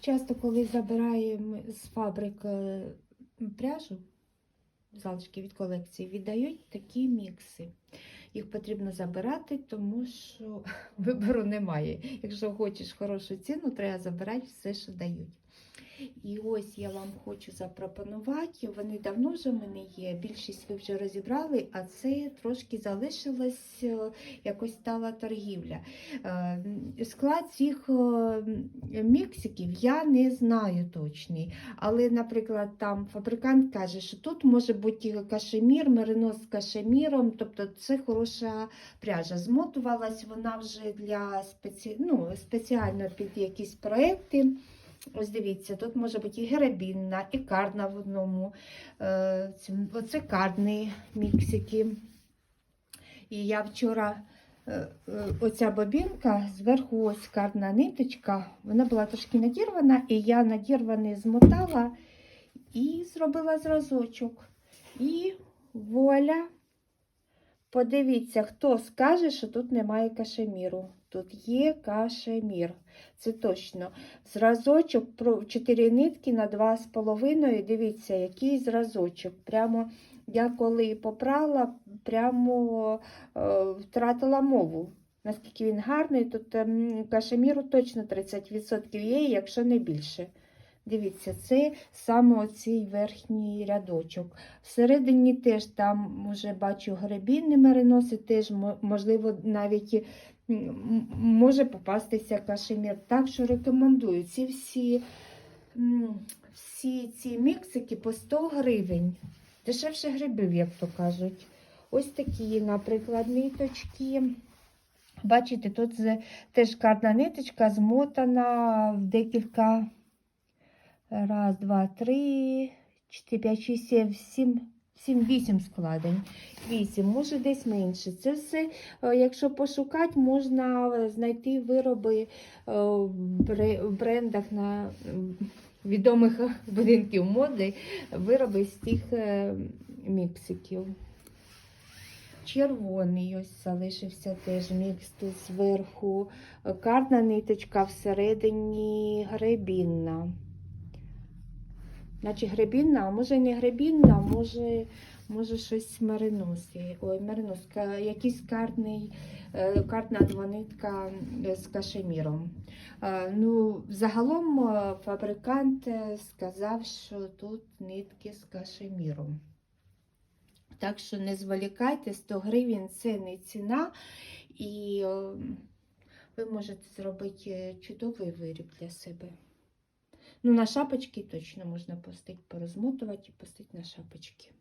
Часто, коли забираємо з фабрик е, пряжу, залишки від колекції, віддають такі мікси. Їх потрібно забирати, тому що вибору немає. Якщо хочеш хорошу ціну, треба забирати все, що дають. І ось я вам хочу запропонувати. Вони давно вже в мене є. Більшість ви вже розібрали, а це трошки залишилось, е, якось стала торгівля. Е, Склад цих е, міксиків я не знаю точний. Але, наприклад, там фабрикант каже, що тут може бути кашемір, меринос з кашеміром, тобто це хороша пряжа. Змотувалась вона вже для спеці... ну, спеціально під якісь проекти. Ось дивіться, тут може бути і герабінна, і карна в одному. Е, Оце карні міксики. І я вчора, е, е, оця бобінка, зверху ось карна ниточка, вона була трошки надірвана, і я надірваний змотала і зробила зразочок. І вуаля. Подивіться, хто скаже, що тут немає кашеміру. Тут є кашемір. Це точно. Зразочок 4 нитки на 2,5. Дивіться, який зразочок. Прямо я коли попрала, прямо е, втратила мову. Наскільки він гарний, тут е, кашеміру точно 30% є, якщо не більше. Дивіться, це саме оцей верхній рядочок. Всередині теж там вже бачу гребінні мериноси, теж можливо навіть може попастися кашемір. Так що рекомендую. Ці всі, всі ці міксики по 100 гривень. Дешевше грибів, як то кажуть. Ось такі, наприклад, ниточки. Бачите, тут теж карна ниточка змотана в декілька. Раз, два, три, чотири, п'ять, шість, сім, сім, сім, вісім складень. Вісім, може десь менше. Це все, е, якщо пошукати, можна знайти вироби е, в брендах на відомих будинків моди, вироби з тих е, міксиків. Червоний ось залишився теж мікс тут зверху. Карна ниточка всередині гребінна. Наче гребінна, а може не гребінна, а може, може щось меринос. є. Ой, меринос, якийсь карний, е, картна двонитка е, з кашеміром. Е, Ну, загалом е, фабрикант е, сказав, що тут нитки з кашеміром. Так що не зволікайте, 100 гривень це не ціна. І е, ви можете зробити е, чудовий виріб для себе. Ну, на шапочки точно можна пустити, порозмотувати і пустити на шапочки.